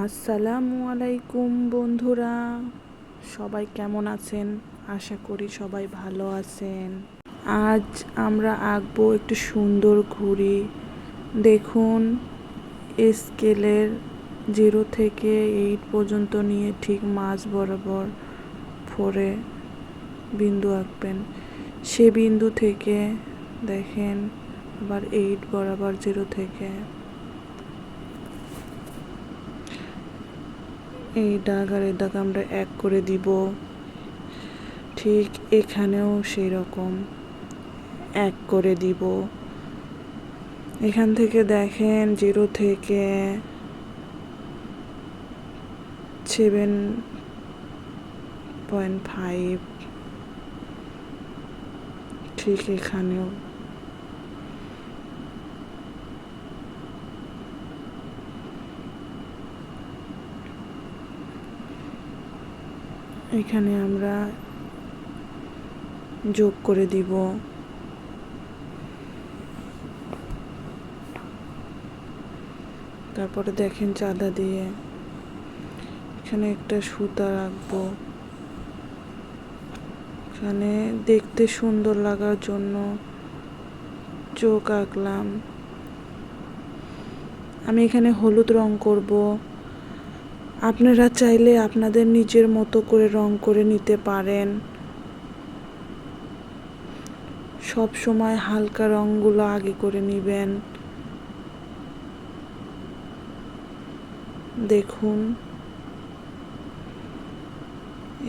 আসসালামু আলাইকুম বন্ধুরা। সবাই কেমন আছেন? আশা করি সবাই ভালো আছেন। আজ আমরা আঁকবো একটু সুন্দর ঘুড়ি। দেখুন, স্কেলের জিরো থেকে এইট পর্যন্ত নিয়ে ঠিক মাঝ বরাবর ফোরে বিন্দু আঁকবেন। সে বিন্দু থেকে দেখেন, আবার এইট বরাবর জিরো থেকে। এই দাগ আর এই দাগ আমরা এক করে দিব। ঠিক এখানেও সেই রকম এক করে দিব। এখান থেকে দেখেন জিরো থেকে সেভেন পয়েন্ট ফাইভ। ঠিক এখানেও। এখানে আমরা যোগ করে দিব। তারপরে দেখেন চাঁদা দিয়ে এখানে একটা সুতা রাখব। এখানে দেখতে সুন্দর লাগার জন্য চোখ আঁকলাম। আমি এখানে হলুদ রং করব। আপনারা চাইলে আপনাদের নিজের মতো করে রং করে নিতে পারেন। সব সময় হালকা রঙগুলো আগে করে নেবেন। দেখুন।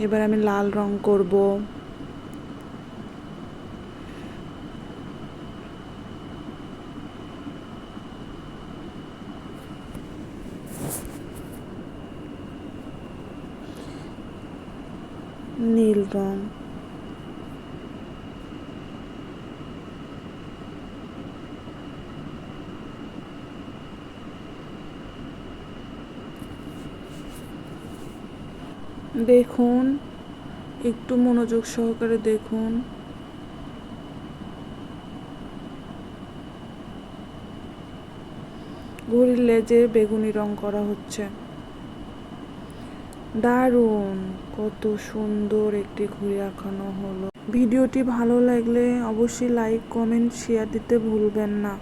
এবার আমি লাল রং করব। নীল রং দেখুন একটু মনোযোগ সহকারে দেখুন। ঘড়ির লেজে বেগুনি রং করা হচ্ছে। দারুণ, কত সুন্দর একটি ঘুড়ি আঁকানো হলো। ভিডিওটি ভালো লাগলে অবশ্যই লাইক কমেন্ট শেয়ার দিতে ভুলবেন না।